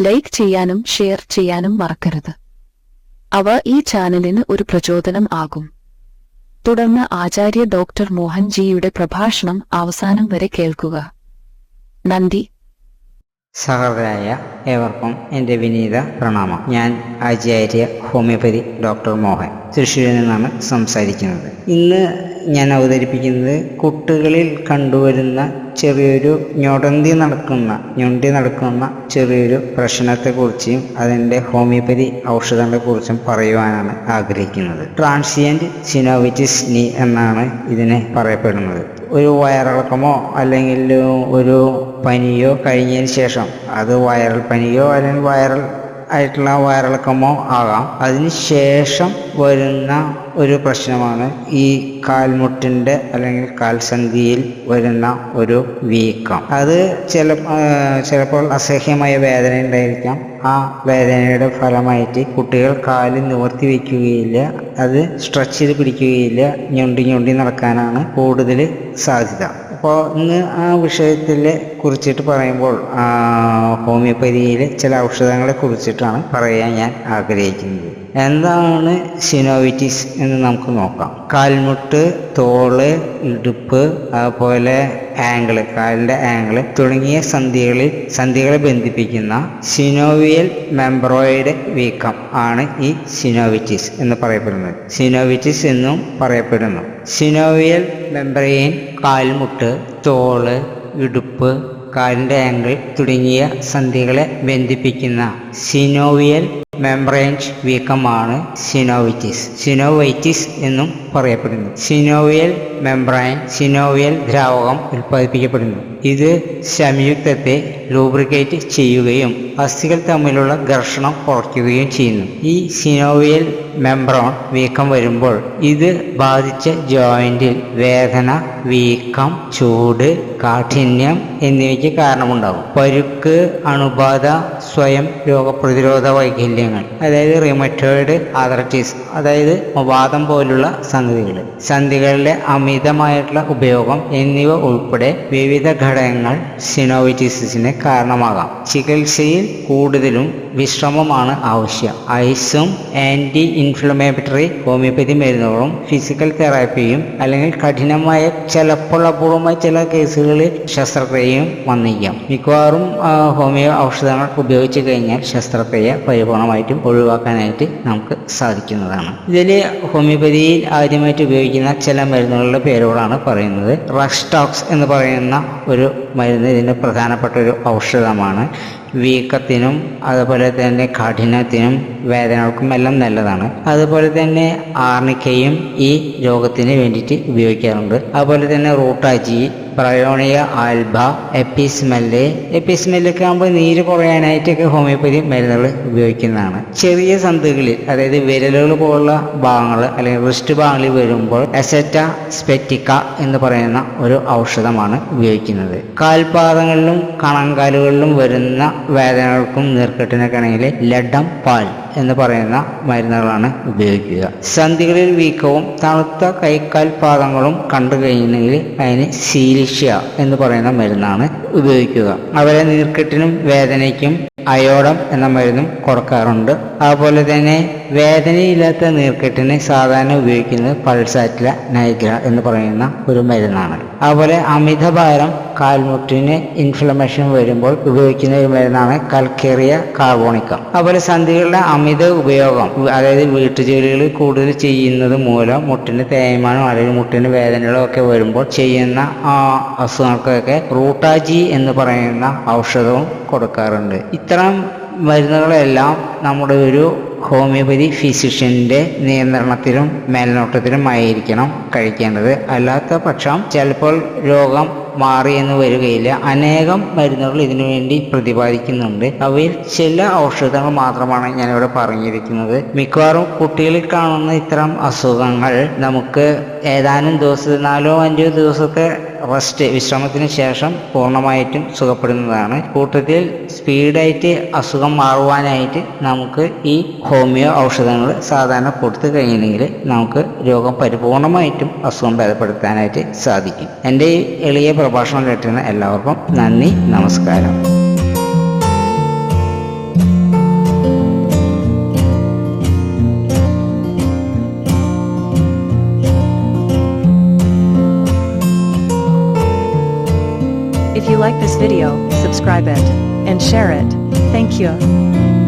Like ചെയ്യാനും share ചെയ്യാനും മറക്കരുത്. അവ ഈ ചാനലിന് ഒരു പ്രചോദനം ആകും. തുടർന്ന് ആചാര്യ ഡോക്ടർ മോഹൻജിയുടെ പ്രഭാഷണം അവസാനം വരെ കേൾക്കുക. നന്ദി. സഹോദരായ ഏവർക്കും എന്റെ വിനീത പ്രണാമം. ഞാൻ ആചാര്യ ഹോമിയോപ്പതി ഡോക്ടർ മോഹൻ. തൃശ്ശൂരിൽ നിന്നാണ് സംസാരിക്കുന്നത്. ഇന്ന് ഞാൻ അവതരിപ്പിക്കുന്നത് കുട്ടികളിൽ കണ്ടുവരുന്ന ചെറിയൊരു ഞൊടന്തി നടക്കുന്ന ഞൊണ്ടി നടക്കുന്ന ചെറിയൊരു പ്രശ്നത്തെക്കുറിച്ചും അതിന്റെ ഹോമിയോപ്പതി ഔഷധങ്ങളെക്കുറിച്ചും പറയുവാനാണ് ആഗ്രഹിക്കുന്നത്. ട്രാൻസിയന്റ് സിനോവിറ്റിസ് നീ എന്നാണ് ഇതിനെ പറയപ്പെടുന്നത്. ഒരു വയറിളക്കമോ അല്ലെങ്കിൽ ഒരു പനിയോ കഴിഞ്ഞതിന് ശേഷം അത് വൈറൽ പനിയോ അല്ലെങ്കിൽ വൈറൽ ആയിട്ടുള്ള വയറിളക്കമോ ആകാം. അതിന് ശേഷം വരുന്ന ഒരു പ്രശ്നമാണ് ഈ കാൽമുട്ടിന്റെ അല്ലെങ്കിൽ കാൽസന്ധിയിൽ വരുന്ന ഒരു വീക്കം. അത് ചില ചിലപ്പോൾ അസഹ്യമായ വേദന ഉണ്ടായിരിക്കാം. ആ വേദനയുടെ ഫലമായിട്ട് കുട്ടികൾ കാൽ നിവർത്തി വയ്ക്കുകയില്ല അത് സ്ട്രെച്ച് ചെയ്ത് പിടിക്കുകയില്ല ഞൊണ്ടി ഞൊണ്ടി നടക്കാനാണ് കൂടുതൽ സാധ്യത. അപ്പോൾ ഇന്ന് ആ വിഷയത്തിൽ കുറിച്ചിട്ട് പറയുമ്പോൾ ഹോമിയോപ്പതിയിലെ ചില ഔഷധങ്ങളെ കുറിച്ചിട്ടാണ് പറയാൻ ഞാൻ ആഗ്രഹിക്കുന്നത്. എന്താണ് സിനോവിറ്റിസ് എന്ന് നമുക്ക് നോക്കാം. കാൽമുട്ട് തോൾ ഇടുപ്പ് അതുപോലെ ആംഗിൾ കാലിന്റെ ആംഗിൾ തുടങ്ങിയ സന്ധികളിൽ സന്ധികളെ ബന്ധിപ്പിക്കുന്ന സിനോവിയൽ മെംബ്രോയിഡ് വീക്കം ആണ് ഈ സിനോവിറ്റിസ് എന്ന് പറയപ്പെടുന്നത്. സിനോവിറ്റിസ് എന്നും പറയപ്പെടുന്നു. സിനോവിയൽ മെംബ്രെയിൻ കാൽമുട്ട് തോൾ ഇടുപ്പ് കാലിന്റെ ആംഗിൾ തുടങ്ങിയ സന്ധികളെ ബന്ധിപ്പിക്കുന്ന സിനോവിയൽ മെംബ്രെയിൻസ് വീക്കമാണ് സിനോവൈറ്റിസ് സിനോവൈറ്റിസ് എന്നും പറയപ്പെടുന്നു. സിനോവിയൽ മെംബ്രൈൻ സിനോവിയൽ ദ്രാവകം ഉൽപ്പാദിപ്പിക്കപ്പെടുന്നു. ഇത് സംയുക്തത്തെ ലൂബ്രിക്കേറ്റ് ചെയ്യുകയും അസ്ഥികൾ തമ്മിലുള്ള ഘർഷണം കുറയ്ക്കുകയും ചെയ്യുന്നു. ഈ സിനോവിയൽ മെംബ്രോൺ വീക്കം വരുമ്പോൾ ഇത് ബാധിച്ച ജോയിന്റിൽ വേദന വീക്കം ചൂട് കാഠിന്യം എന്നിവയ്ക്ക് കാരണമുണ്ടാകും. പരുക്ക് അണുബാധ സ്വയം രോഗപ്രതിരോധ വൈകല്യങ്ങൾ അതായത് റിമറ്റോയിഡ് ആർത്രൈറ്റിസ് അതായത് വാദം പോലുള്ള സന്ധികൾ സന്ധികളുടെ അമിതമായിട്ടുള്ള ഉപയോഗം എന്നിവ ഉൾപ്പെടെ വിവിധ ഘടകങ്ങൾ സിനോവിറ്റിസിന് കാരണമാകാം. ചികിത്സയിൽ കൂടുതലും വിശ്രമമാണ് ആവശ്യം. ഐസും ആന്റി ഇൻഫ്ലമേറ്ററി ഹോമിയോപ്പതി മരുന്നുകളും ഫിസിക്കൽ തെറാപ്പിയും അല്ലെങ്കിൽ കഠിനമായ ചിലപ്പോൾ അപൂർവമായ ചില കേസുകളിൽ ശസ്ത്രക്രിയയും വന്നിരിക്കാം. മിക്കവാറും ഹോമിയോ ഔഷധങ്ങൾ ഉപയോഗിച്ചു കഴിഞ്ഞാൽ ശസ്ത്രക്രിയ പരിപൂർണമായിട്ടും ഒഴിവാക്കാനായിട്ട് നമുക്ക് സാധിക്കുന്നതാണ്. ഇതിൽ ഹോമിയോപ്പതിയിൽ ആദ്യമായിട്ട് ഉപയോഗിക്കുന്ന ചില മരുന്നുകളുടെ പേരുകളാണ് പറയുന്നത്. റഷ്ടോക്സ് എന്ന് പറയുന്ന ഒരു മരുന്ന് ഇതിന്റെ പ്രധാനപ്പെട്ട ഒരു ഔഷധമാണ്. വീക്കത്തിനും അതുപോലെ തന്നെ കഠിനത്തിനും വേദനകൾക്കും എല്ലാം നല്ലതാണ്. അതുപോലെ തന്നെ ആർണിക്കയും ഈ രോഗത്തിന് വേണ്ടിയിട്ട് ഉപയോഗിക്കാറുണ്ട്. അതുപോലെ തന്നെ റൂട്ടാജി പ്രയോണിയ ആൽബ എപ്പിസ്മെല്ല്. എപ്പിസ്മെല്ലൊക്കെ ആകുമ്പോൾ നീര് കുറയാനായിട്ടൊക്കെ ഹോമിയോപ്പതി മരുന്നുകൾ ഉപയോഗിക്കുന്നതാണ്. ചെറിയ സന്ധികളിൽ അതായത് വിരലുകൾ പോലുള്ള ഭാഗങ്ങൾ അല്ലെങ്കിൽ റിസ്റ്റ് ഭാഗങ്ങളിൽ വരുമ്പോൾ എസറ്റ സ്പെറ്റിക്ക എന്ന് പറയുന്ന ഒരു ഔഷധമാണ് ഉപയോഗിക്കുന്നത്. കാൽപാദങ്ങളിലും കണങ്കാലുകളിലും വരുന്ന വേദനകൾക്കും നീർക്കെട്ടിനൊക്കെ ആണെങ്കിൽ ലഡം പാൽ എന്ന് പറയുന്ന മരുന്നുകളാണ് ഉപയോഗിക്കുക. സന്ധികളിൽ വീക്കവും തണുത്ത കൈക്കാൽ പാദങ്ങളും കണ്ടു കഴിഞ്ഞെങ്കിൽ അതിന് സീലിഷ്യ എന്ന് പറയുന്ന മരുന്നാണ് ഉപയോഗിക്കുക. അവരെ നീർക്കെട്ടിനും വേദനയ്ക്കും അയോഡം എന്ന മരുന്നും കൊടുക്കാറുണ്ട്. അതുപോലെ തന്നെ വേദനയില്ലാത്ത നീർക്കെട്ടിന് സാധാരണ ഉപയോഗിക്കുന്നത് പൾസാറ്റില നൈഗ്ര എന്ന് പറയുന്ന ഒരു മരുന്നാണ്. അതുപോലെ അമിതഭാരം കാൽമുട്ടിന് ഇൻഫ്ലമേഷൻ വരുമ്പോൾ ഉപയോഗിക്കുന്ന ഒരു മരുന്നാണ് കൽക്കേറിയ കാർബോണിക്കം അതുപോലെ സന്ധികളുടെ അമിത ഉപയോഗം അതായത് വീട്ടുജോലികൾ കൂടുതൽ ചെയ്യുന്നത് മൂലം മുട്ടിന് തേയ്മാനോ അല്ലെങ്കിൽ മുട്ടിന് വേദനകളോ ഒക്കെ വരുമ്പോൾ ചെയ്യുന്ന ആ അസുഖങ്ങൾക്കൊക്കെ റൂട്ടാജി എന്ന് പറയുന്ന ഔഷധവും കൊടുക്കാറുണ്ട്. ഇത്തരം മരുന്നുകളെല്ലാം നമ്മുടെ ഒരു ഹോമിയോപ്പതി ഫിസിഷ്യന്റെ നിയന്ത്രണത്തിലും മേൽനോട്ടത്തിലും ആയിരിക്കണം കഴിക്കേണ്ടത്. അല്ലാത്ത പക്ഷം ചിലപ്പോൾ രോഗം മാറി എന്ന് വരികയില്ല. അനേകം മരുന്നുകൾ ഇതിനുവേണ്ടി പ്രതിപാദിക്കുന്നുണ്ട്. അവയിൽ ചില ഔഷധങ്ങൾ മാത്രമാണ് ഞാനിവിടെ പറഞ്ഞിരിക്കുന്നത്. മിക്കവാറും കുട്ടികളിൽ കാണുന്ന ഇത്തരം അസുഖങ്ങൾ നമുക്ക് ഏതാനും ദിവസം നാലോ അഞ്ചോ ദിവസത്തെ റെസ്റ്റ് വിശ്രമത്തിന് ശേഷം പൂർണമായിട്ടും സുഖപ്പെടുന്നതാണ്. കൂട്ടത്തിൽ സ്പീഡായിട്ട് അസുഖം മാറുവാനായിട്ട് നമുക്ക് ഈ ഹോമിയോ ഔഷധങ്ങൾ സാധാരണ കൊടുത്തു കഴിഞ്ഞെങ്കിൽ നമുക്ക് രോഗം പരിപൂർണമായിട്ടും അസുഖം ഭേദപ്പെടുത്താനായിട്ട് സാധിക്കും. എന്റെ ഈ എളിയ പ്രഭാഷണം കേട്ടിരുന്ന എല്ലാവർക്കും നന്ദി നമസ്കാരം. Like this video, subscribe it and share it. Thank you.